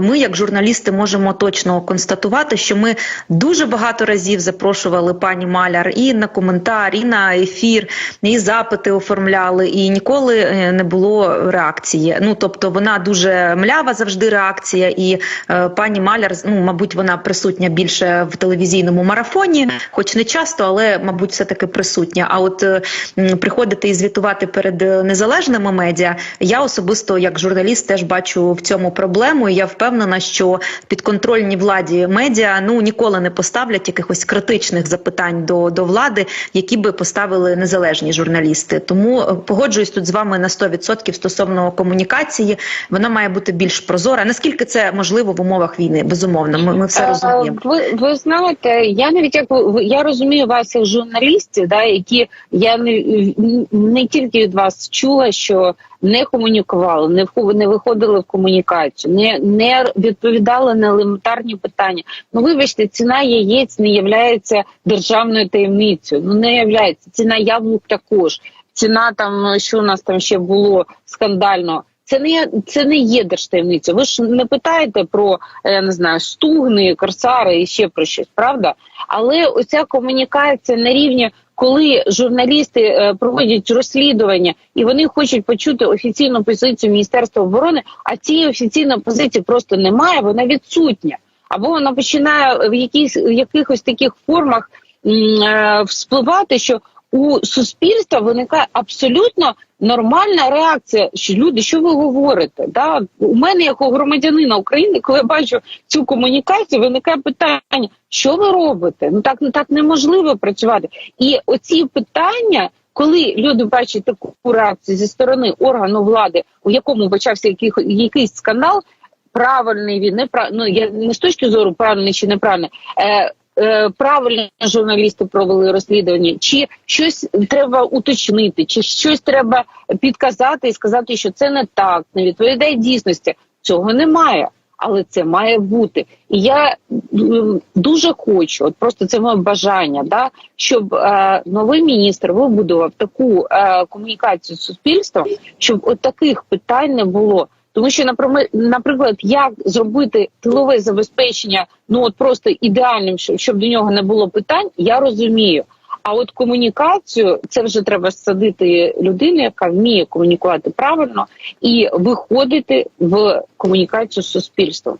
ми, як журналісти, можемо точно констатувати, що ми дуже багато разів запрошували пані Маляр і на коментар, і на ефір, і запити оформляли, і ніколи е, не було реакції. Ну тобто, вона дуже млява завжди реакція, і е, пані Маляр, ну мабуть, вона присутня більше в телевізійному марафоні, хоч не часто, але мабуть, все таки присутня. А от е, приходити і звітувати перед е, незалежними медіа, я особисто як журналіст теж бачу в цьому проблему. І я впевнена, що підконтрольні владі медіа ну ніколи не поставлять якихось критичних запитань до, до влади, які би поставили незалежні журналісти. Тому е, погоджуюсь тут з вами на 100% стосовно комунікації. Вона має бути більш прозора. Наскільки це можливо в умовах війни? Безумовно, ми, ми все розуміємо. Е, Ви, ви знаєте, я навіть як я розумію вас як журналістів, да, які я не, не тільки від вас чула, що не комунікували, не вху- не виходили в комунікацію, не, не відповідали на елементарні питання. Ну вибачте, ціна яєць не являється державною таємницею. Ну не являється ціна яблук також. Ціна там, що у нас там ще було скандально. Це не це не є держтаємниця. Ви ж не питаєте про е, я не знаю стугни, корсари і ще про щось, правда? Але оця комунікація на рівні, коли журналісти е, проводять розслідування і вони хочуть почути офіційну позицію Міністерства оборони, а цієї офіційної позиції просто немає, вона відсутня. Або вона починає в якісь в якихось таких формах м, е, вспливати, що у суспільства виникає абсолютно нормальна реакція. Що люди, що ви говорите? Да? У мене, як у громадянина України, коли я бачу цю комунікацію, виникає питання: що ви робите? Ну так, так неможливо працювати. І оці питання. Коли люди бачать таку реакцію зі сторони органу влади, у якому почався яких, якийсь скандал, правильний він не ну, я не з точки зору правильний чи неправильний, е, правильно журналісти провели розслідування, чи щось треба уточнити, чи щось треба підказати і сказати, що це не так, не відповідає дійсності. Цього немає. Але це має бути, і я дуже хочу, от просто це моє бажання, да щоб е, новий міністр вибудував таку е, комунікацію з суспільством, щоб от таких питань не було. Тому що наприклад, як зробити тилове забезпечення, ну от просто ідеальним, щоб до нього не було питань, я розумію. А от комунікацію це вже треба садити людину, яка вміє комунікувати правильно і виходити в комунікацію з суспільством.